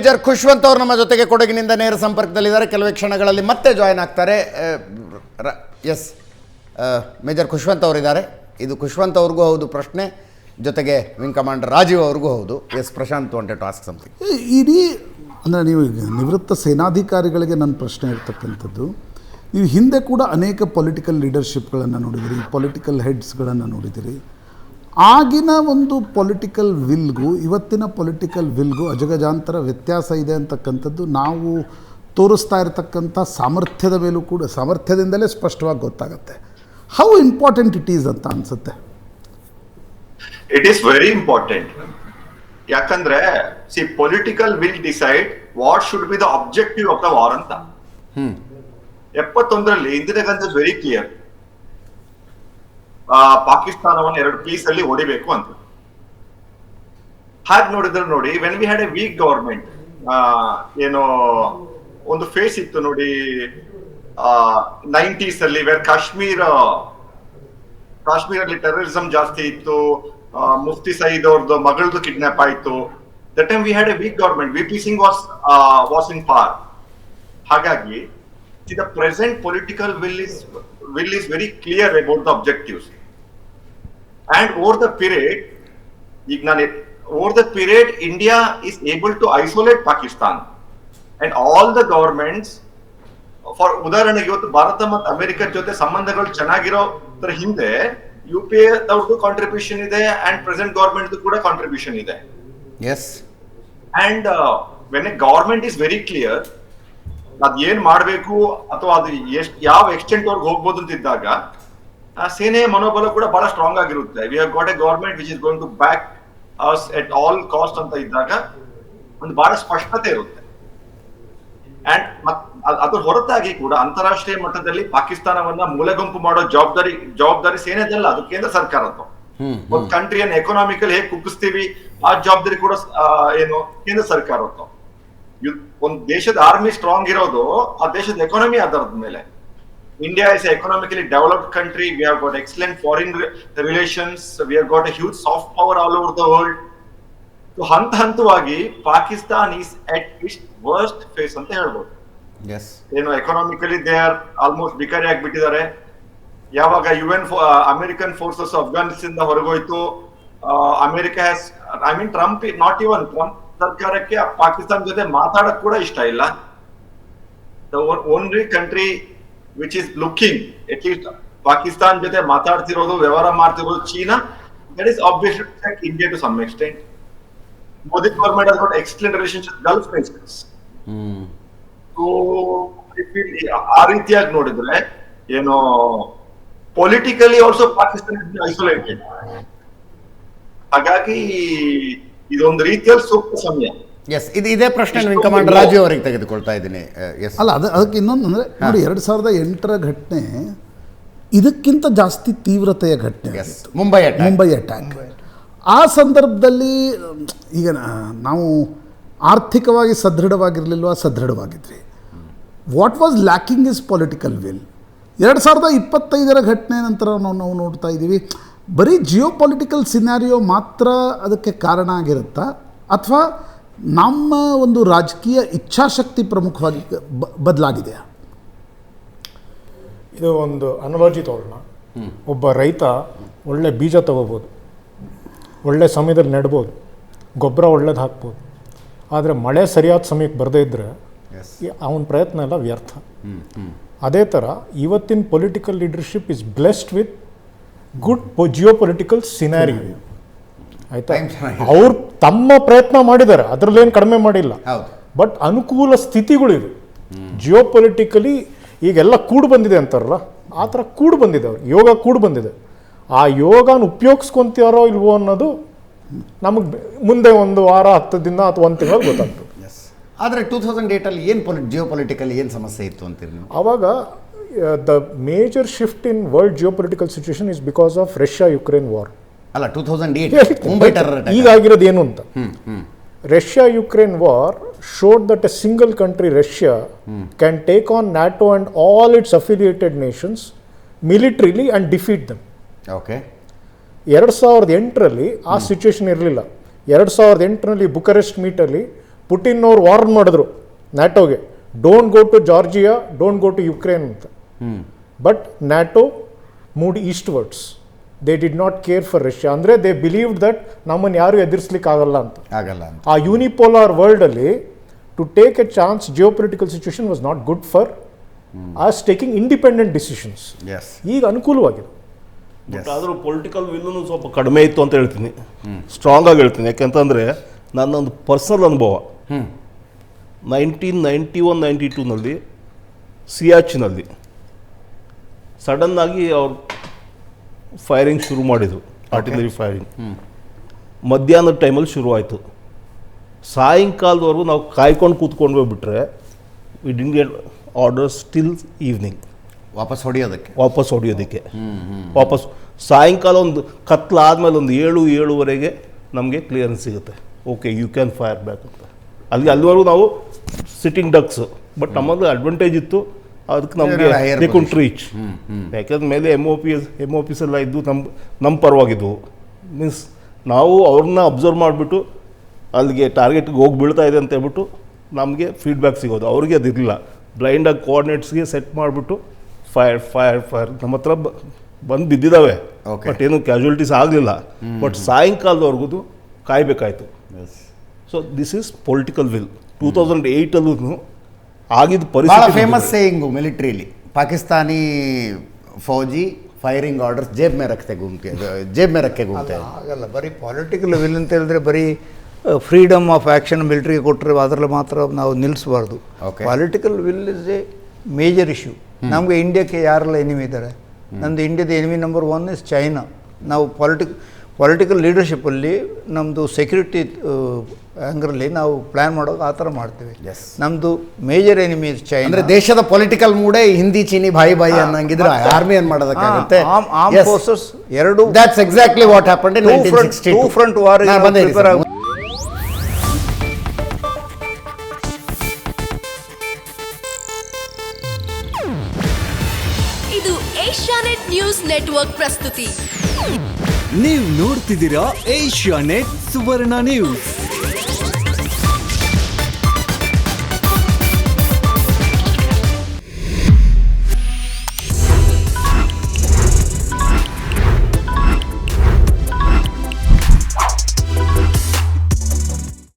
Major Khushwant ಅವರು ನಮ್ಮ ಜೊತೆಗೆ ಕೊಡಗಿನಿಂದ ನೇರ ಸಂಪರ್ಕದಲ್ಲಿದ್ದಾರೆ. ಕೆಲವೇ ಕ್ಷಣಗಳಲ್ಲಿ ಮತ್ತೆ ಜಾಯ್ನ್ ಆಗ್ತಾರೆ. ಎಸ್ ಮೇಜರ್ ಖುಷ್ವಂತ್ ಅವರಿದ್ದಾರೆ. ಇದು ಖುಷ್ವಂತ್ ಅವ್ರಿಗೂ ಹೌದು ಪ್ರಶ್ನೆ. ಜೊತೆಗೆ ವಿಂಗ್ ಕಮಾಂಡರ್ ರಾಜೀವ್ ಅವ್ರಿಗೂ ಹೌದು. Yes Prashanth wanted to ask something ಇಡೀ, ಅಂದರೆ ನೀವು ನಿವೃತ್ತ ಸೇನಾಧಿಕಾರಿಗಳಿಗೆ ನನ್ನ ಪ್ರಶ್ನೆ ಇರ್ತಕ್ಕಂಥದ್ದು. ನೀವು ಹಿಂದೆ ಕೂಡ ಅನೇಕ ಪೊಲಿಟಿಕಲ್ ಲೀಡರ್ಶಿಪ್ಗಳನ್ನು ನೋಡಿದಿರಿ ಪೊಲಿಟಿಕಲ್ ಹೆಡ್ಸ್ಗಳನ್ನು ನೋಡಿದಿರಿ. ಆಗಿನ ಒಂದು ಪೊಲಿಟಿಕಲ್ ವಿಲ್ಗೂ ಇವತ್ತಿನ ಪೊಲಿಟಿಕಲ್ ವಿಲ್ಗೂ ಅಜಗಜಾಂತರ ವ್ಯತ್ಯಾಸ ಇದೆ ಅಂತಕ್ಕಂಥದ್ದು ನಾವು ತೋರಿಸ್ತಾ ಇರತಕ್ಕಂಥ ಸಾಮರ್ಥ್ಯದ ಮೇಲೂ ಕೂಡ ಸಾಮರ್ಥ್ಯದಿಂದಲೇ ಸ್ಪಷ್ಟವಾಗಿ ಗೊತ್ತಾಗುತ್ತೆ. ಹೌ ಇಂಪಾರ್ಟೆಂಟ್ ಇಟ್ ಈಸ್ ಅಂತ ಅನ್ಸುತ್ತೆ. ಇಟ್ ಈಸ್ ವೆರಿ ಇಂಪಾರ್ಟೆಂಟ್ ಯಾಕಂದ್ರೆ see political will decide what should be the objective of the war ಅಂತ. ಎಪ್ಪತ್ತೊಂದರಲ್ಲಿ ಇಂದಿರಾ ಗಾಂಧಿ ವೆರಿ ಕ್ಲಿಯರ್ ಪಾಕಿಸ್ತಾನವನ್ನು ಎರಡು ಪೀಸ್ ಅಲ್ಲಿ ಹೊಡಿಬೇಕು ಅಂತ. ಹಾಗೆ ನೋಡಿದ್ರೆ ನೋಡಿ when we had a weak government ಏನು ಒಂದು ಫೇಸ್ ಇತ್ತು ನೋಡಿ ನೈಂಟೀಸ್ ಅಲ್ಲಿ ವೇರ್ ಕಾಶ್ಮೀರ ಕಾಶ್ಮೀರಲ್ಲಿ ಟೆರರಿಸಂ ಜಾಸ್ತಿ ಇತ್ತು ಮುಫ್ತಿ ಸಯೀದ್ ಅವ್ರದ್ದು ಮಗಳದು ಕಿಡ್ನಾಪ್ ಆಯ್ತು. That time we had a weak government V P Singh was was in power ಹಾಗಾಗಿ the present political will is will is very clear about the objectives and over the period ಈಗ ನಾನು over the period India is able to isolate Pakistan and all the governments for ಉದಾಹರಣೆಗೆ ಇವತ್ತು ಭಾರತ ಮತ್ತು America ಜೊತೆ ಸಂಬಂಧಗಳು ಚೆನ್ನಾಗಿರೋದ್ರ ಹಿಂದೆ U P A ಅವ್ರದ್ದು ಕಾಂಟ್ರಿಬ್ಯೂಷನ್ ಇದೆ ಅಂಡ್ ಪ್ರೆಸೆಂಟ್ ಗವರ್ಮೆಂಟ್ ಕೂಡ ಕಾಂಟ್ರಿಬ್ಯೂಷನ್ ಇದೆ. Yes and when a government is very clear ಅದ್ ಏನ್ ಮಾಡ್ಬೇಕು ಅಥವಾ ಅದು ಎಷ್ಟು ಯಾವ ಎಕ್ಸ್ಟೆಂಟ್ ಅವ್ರಿಗೆ ಹೋಗ್ಬೋದು ಅಂತ ಇದ್ದಾಗ ಆ ಸೇನೆಯ ಮನೋಬಲ ಕೂಡ ಬಹಳ ಸ್ಟ್ರಾಂಗ್ ಆಗಿರುತ್ತೆ. We have got a government which is going to back us at all cost ಅಂತ ಇದ್ದಾಗ ಒಂದು ಬಹಳ ಸ್ಪಷ್ಟತೆ ಇರುತ್ತೆ. ಅಂಡ್ ಅದ್ರ ಹೊರತಾಗಿ ಕೂಡ ಅಂತಾರಾಷ್ಟ್ರೀಯ ಮಟ್ಟದಲ್ಲಿ ಪಾಕಿಸ್ತಾನವನ್ನ ಮೂಲೆಗುಂಪು ಮಾಡೋ ಜವಾಬ್ದಾರಿ ಜವಾಬ್ದಾರಿ ಸೇನೆದಲ್ಲ ಅದು ಕೇಂದ್ರ ಸರ್ಕಾರದ್ದು. ಒಂದು ಕಂಟ್ರಿಯನ್ನು ಎಕನಾಮಿಕಲ್ ಹೇಗೆ ಕುಗ್ಗಿಸ್ತೀವಿ ಆ ಜವಾಬ್ದಾರಿ ಕೂಡ ಏನು ಕೇಂದ್ರ ಸರ್ಕಾರದ್ದು. ಒಂದು ದೇಶದ ಆರ್ಮಿ ಸ್ಟ್ರಾಂಗ್ ಇರೋದು ಆ ದೇಶದ ಎಕಾನಮಿ ಆಧಾರದ ಮೇಲೆ. India is economically developed country we have got excellent foreign relations we have got a huge soft power all over the world ಹಂತ ಹಂತವಾಗಿ ಪಾಕಿಸ್ತಾನ್ ಈಸ್ ಅಟ್ ಇಸ್ಟ್ ವರ್ಸ್ಟ್ ಫೇಸ್ ಅಂತ ಹೇಳ್ಬೋದು. ಏನು ಎಕನಾಮಿಕಲಿ ದೇ ಆರ್ ಆಲ್ಮೋಸ್ಟ್ ಬಿಕಾರಿ ಆಗಿಬಿಟ್ಟಿದ್ದಾರೆ ಯಾವಾಗ U N American forces Afghanistan ಹೊರಗೋಯ್ತು. America has I mean Trump not even Trump ಸರ್ಕಾರಕ್ಕೆ ಪಾಕಿಸ್ತಾನ ಜೊತೆ ಮಾತಾಡಕ್ ಕೂಡ ಇಷ್ಟ ಇಲ್ಲ. The only country which is looking at least Pakistan ಜೊತೆ ಮಾತಾಡ್ತಿರೋದು ವ್ಯವಹಾರ ಮಾಡ್ತಿರೋದು China that is obvious India to some extent Modi government has got excellent relationship with Gulf nations. So, if we- ಆ ರೀತಿಯಾಗಿ ನೋಡಿದ್ರೆ ಏನು ಪೊಲಿಟಿಕಲಿ ಆಲ್ಸೋ ಪಾಕಿಸ್ತಾನ ಐಸೋಲೇಟೆಡ್ ಹಾಗಾಗಿ ಇದೊಂದು ರೀತಿಯಲ್ಲಿ ಸೂಕ್ತ ಸಮಯ ಎಸ್ ಇದು ಇದೇ ಪ್ರಶ್ನೆ ವಿಂಗ್ ಕಮಾಂಡರ್ ರಾಜು ಅವರಿಗೆ ತೆಗೆದುಕೊಳ್ತಾ ಇದ್ದೀನಿ. ಎಸ್ ಅಲ್ಲ ಅದು ಅದಕ್ಕೆ ಇನ್ನೊಂದು ಅಂದರೆ ನೋಡಿ ಎರಡು ಸಾವಿರದ ಎಂಟರ ಘಟನೆ ಇದಕ್ಕಿಂತ ಜಾಸ್ತಿ ತೀವ್ರತೆಯ ಘಟನೆ ಎಸ್ ಮುಂಬೈ ಅಟ್ಯಾಕ್ ಮುಂಬೈ ಅಟ್ಯಾಕ್ ಆ ಸಂದರ್ಭದಲ್ಲಿ ಈಗ ನಾವು ಆರ್ಥಿಕವಾಗಿ ಸದೃಢವಾಗಿರಲಿಲ್ವ? ಸದೃಢವಾಗಿದ್ರಿ. What was lacking is political will ಎರಡು ಸಾವಿರದ ಇಪ್ಪತ್ತೈದರ ಘಟನೆ ನಂತರ ನಾವು ನಾವು ನೋಡ್ತಾ ಇದ್ದೀವಿ. ಬರೀ ಜಿಯೋ ಪೊಲಿಟಿಕಲ್ ಸಿನಾರಿಯೋ ಮಾತ್ರ ಅದಕ್ಕೆ ಕಾರಣ ಆಗಿರುತ್ತಾ? ಅಥವಾ ನಮ್ಮ ಒಂದು ರಾಜಕೀಯ ಇಚ್ಛಾಶಕ್ತಿ ಪ್ರಮುಖವಾಗಿ ಬ- ಬದಲಾಗಿದೆಯಾ ಇದು ಒಂದು ಅನಲಾಜಿ ತಗೊಳ್ಳೋಣ ಒಬ್ಬ ರೈತ ಒಳ್ಳೆ ಬೀಜ ತಗೋಬೋದು. ಒಳ್ಳೆ ಸಮಯದಲ್ಲಿ ನೆಡ್ಬೋದು. ಗೊಬ್ಬರ ಒಳ್ಳೇದು ಹಾಕ್ಬೋದು. ಆದರೆ ಮಳೆ ಸರಿಯಾದ ಸಮಯಕ್ಕೆ ಬರದೇ ಇದ್ದರೆ ಎಸ್ ಅವನ ಪ್ರಯತ್ನ ಎಲ್ಲ ವ್ಯರ್ಥ. ಅದೇ ಥರ ಇವತ್ತಿನ political leadership is blessed with good geopolitical scenario ಆಯ್ತಾ? ಅವ್ರು ತಮ್ಮ ಪ್ರಯತ್ನ ಮಾಡಿದ್ದಾರೆ ಅದರಲ್ಲೇನು ಕಡಿಮೆ ಮಾಡಿಲ್ಲ. ಬಟ್ ಅನುಕೂಲ ಸ್ಥಿತಿಗಳಿವೆ ಜಿಯೋ ಪೊಲಿಟಿಕಲಿ ಈಗೆಲ್ಲ ಕೂಡು ಬಂದಿದೆ ಅಂತಾರಲ್ಲ ಆ ಥರ ಕೂಡು ಬಂದಿದೆ ಅವ್ರು ಯೋಗ ಕೂಡು ಬಂದಿದೆ. ಆ ಯೋಗನ ಉಪಯೋಗಿಸ್ಕೊಂತಾರೋ ಇಲ್ವೋ ಅನ್ನೋದು ನಮಗೆ ಮುಂದೆ ಒಂದು ವಾರ ಹತ್ತು ದಿನ ಅಥವಾ ಒಂದು ತಿಂಗಳು ಗೊತ್ತಾಗ್ತದೆ. ಆದರೆ ಟೂ ತೌಸಂಡ್ ಏಯ್ಟಲ್ಲಿ ಏನು ಪೊಲಿ ಜಿಯೋ ಪೊಲಿಟಿಕಲ್ ಏನು ಸಮಸ್ಯೆ ಇತ್ತು ಅಂತೀರಿ ನೀವು? ಆವಾಗ the major shift in world geopolitical situation is because of Russia Ukraine war ಅಲ್ಲ two thousand eight Mumbai terror ಈಗಾಗಿರೋದು ಈಗ ಆಗಿರೋದು ಏನು ಅಂತ? Russia Ukraine war showed that a single country Russia can take on NATO and all its all its affiliated nations defeat them. Okay ಎರಡು ಸಾವಿರದ ಎಂಟರಲ್ಲಿ ಆ situation ಇರಲಿಲ್ಲ. ಎರಡು ಸಾವಿರದ ಎಂಟರಲ್ಲಿ ಬುಕರೆಸ್ಟ್ ಮೀಟಲ್ಲಿ ಪುಟಿನ್ ಅವ್ರು ವಾರ್ನ್ ಮಾಡಿದ್ರು ನ್ಯಾಟೋಗೆ don't go to Georgia don't go to Ukraine ಅಂತ. But NATO moved eastwards they did not care for Russia ಅಂದರೆ ದೇ ಬಿಲೀವ್ಡ್ ದಟ್ ನಮ್ಮನ್ನು ಯಾರು ಎದುರಿಸ್ಲಿಕ್ಕೆ ಆಗಲ್ಲ ಅಂತ. ಆಗಲ್ಲ ಅಂತ. ಆ unipolar ವರ್ಲ್ಡಲ್ಲಿ to take a chance geopolitical situation was not good for us taking independent decisions S ಈಗ ಅನುಕೂಲವಾಗಿದೆ. ಬಟ್ ಆದರೂ ಪೊಲಿಟಿಕಲ್ ವಿಲ್ಲೂ ಸ್ವಲ್ಪ ಕಡಿಮೆ ಇತ್ತು ಅಂತ ಹೇಳ್ತೀನಿ. ಸ್ಟ್ರಾಂಗ್ ಆಗಿ ಹೇಳ್ತೀನಿ. ಯಾಕೆಂತಂದರೆ ನನ್ನೊಂದು ಪರ್ಸನಲ್ ಅನುಭವ. ನೈನ್ಟೀನ್ ನೈಂಟಿ ಒನ್ ನೈಂಟಿ ಟೂನಲ್ಲಿ ಸಿಯಾಚಿನಲ್ಲಿ ಸಡನ್ನಾಗಿ ಅವ್ರು ಫೈರಿಂಗ್ ಶುರು ಮಾಡಿದರು ಆರ್ಟಿಲರಿ ಫೈರಿಂಗ್ ಮಧ್ಯಾಹ್ನದ ಟೈಮಲ್ಲಿ ಶುರುವಾಯಿತು ಸಾಯಂಕಾಲದವರೆಗೂ ನಾವು ಕಾಯ್ಕೊಂಡು ಕೂತ್ಕೊಂಡು ಬಿಟ್ಟರೆ we didn't get order still evening ವಾಪಸ್ ಹೊಡೆಯೋದಕ್ಕೆ. ವಾಪಸ್ ಹೊಡೆಯೋದಕ್ಕೆ. ವಾಪಸ್ ಸಾಯಂಕಾಲ ಒಂದು ಕತ್ಲಾದಮೇಲೆ ಒಂದು ಏಳು ಏಳುವರೆಗೆ ನಮಗೆ ಕ್ಲಿಯರೆನ್ಸ್ ಸಿಗುತ್ತೆ. Okay you can fire back ಅಂತ. ಅಲ್ಲಿ ಅಲ್ಲಿವರೆಗೂ ನಾವು ಸಿಟ್ಟಿಂಗ್ ಡಕ್ಸ್ ಬಟ್ ನಮ್ಮದು ಅಡ್ವಾಂಟೇಜ್ ಇತ್ತು. ಅದಕ್ಕೆ ನಮಗೆ ಕುಂಟ್ ರೀಚ್ ಯಾಕಂದ್ರೆ ಮೇಲೆ M O P S M O Ps ಎಲ್ಲ ಇದ್ದು ನಮ್ಮ ನಮ್ಮ ಪರವಾಗಿದ್ದು. ಮೀನ್ಸ್ ನಾವು ಅವ್ರನ್ನ ಅಬ್ಸರ್ವ್ ಮಾಡಿಬಿಟ್ಟು ಅಲ್ಲಿಗೆ ಟಾರ್ಗೆಟ್ಗೆ ಹೋಗಿ ಬೀಳ್ತಾ ಇದೆ ಅಂತ ಹೇಳ್ಬಿಟ್ಟು ನಮಗೆ ಫೀಡ್ಬ್ಯಾಕ್ ಸಿಗೋದು. ಅವ್ರಿಗೆ ಅದಿರಲಿಲ್ಲ ಬ್ಲೈಂಡಾಗಿ ಕೋಆರ್ಡಿನೇಟ್ಸ್ಗೆ ಸೆಟ್ ಮಾಡಿಬಿಟ್ಟು ಫೈರ್ ಫೈರ್ ಫೈರ್ ನಮ್ಮ ಹತ್ರ ಬಂದು ಬಿದ್ದಿದ್ದಾವೆ. ಬಟ್ ಏನು ಕ್ಯಾಶುಯಾಲಿಟೀಸ್ ಆಗಲಿಲ್ಲ. ಬಟ್ ಸಾಯಂಕಾಲದವರೆಗೂ ಕಾಯಬೇಕಾಯ್ತು. So this is political will two thousand ಏಯ್ಟಲ್ಲೂ ಆಗಿದ್ದ ಬಹಳ ಪರಿಸ್ಥಿತಿ ಫೇಮಸ್ ಸೇಯಿಂಗು ಮಿಲಿಟ್ರಿಲಿ ಪಾಕಿಸ್ತಾನಿ ಫೌಜಿ ಫೈರಿಂಗ್ ಆರ್ಡರ್ಸ್ ಜೇಬ್ ಮೇ ರಕ್ತೆ ಗುಮ್ತೆ ಜೇಬ್ ಮೇ ರಕ್ಕೆ ಗುಮ್ತೆ ಆಗಲ್ಲ ಬರೀ ಪಾಲಿಟಿಕಲ್ ವಿಲ್ ಅಂತ ಹೇಳಿದ್ರೆ ಬರೀ ಫ್ರೀಡಮ್ ಆಫ್ ಆ್ಯಕ್ಷನ್ ಮಿಲಿಟ್ರಿಗೆ ಕೊಟ್ಟರೆ ಅದರಲ್ಲಿ ಮಾತ್ರ ನಾವು ನಿಲ್ಲಿಸಬಾರ್ದು political political will is a major issue ನಮಗೆ ಇಂಡಿಯಾಕ್ಕೆ ಯಾರೆಲ್ಲ ಎನಿಮಿ ಇದ್ದಾರೆ? ನಮ್ಮದು ಇಂಡಿಯಾದ enemy number one is China ನಾವು ಪಾಲಿಟಿಕ್ ಪೊಲಿಟಿಕಲ್ ಲೀಡರ್ಶಿಪ್ಪಲ್ಲಿ ನಮ್ಮದು ಸೆಕ್ಯೂರಿಟಿ ಆ್ಯಂಗ್ರಲ್ಲಿ ನಾವು ಪ್ಲ್ಯಾನ್ ಮಾಡೋದು ಆ ಥರ ಮಾಡ್ತೀವಿ. ಎಸ್ ನಮ್ಮದು ಮೇಜರ್ ಎನಿಮಿ ಇಸ್ ಚೈನಾ ಅಂದ್ರೆ ದೇಶದ ಪೊಲಿಟಿಕಲ್ ಮೂಡೇ ಹಿಂದಿ ಚೀನಿ ಬಾಯಿ ಬಾಯಿ ಅನ್ನಂಗಿದ್ರೆ ಆರ್ಮಿ ಏನು ಮಾಡೋದಕ್ಕಾಗುತ್ತೆ ಆಮ್ ಫೋರ್ಸಸ್ ಎರಡು that's exactly what happen in two front war ಇದು ಏಷ್ಯಾನೆಟ್ ನ್ಯೂಸ್ ನೆಟ್ವರ್ಕ್ ಪ್ರಸ್ತುತಿ. ನೀವು ನೋಡ್ತಿದ್ದೀರಾ ಏಷ್ಯಾ ನೆಟ್ ಸುವರ್ಣ ನ್ಯೂಸ್.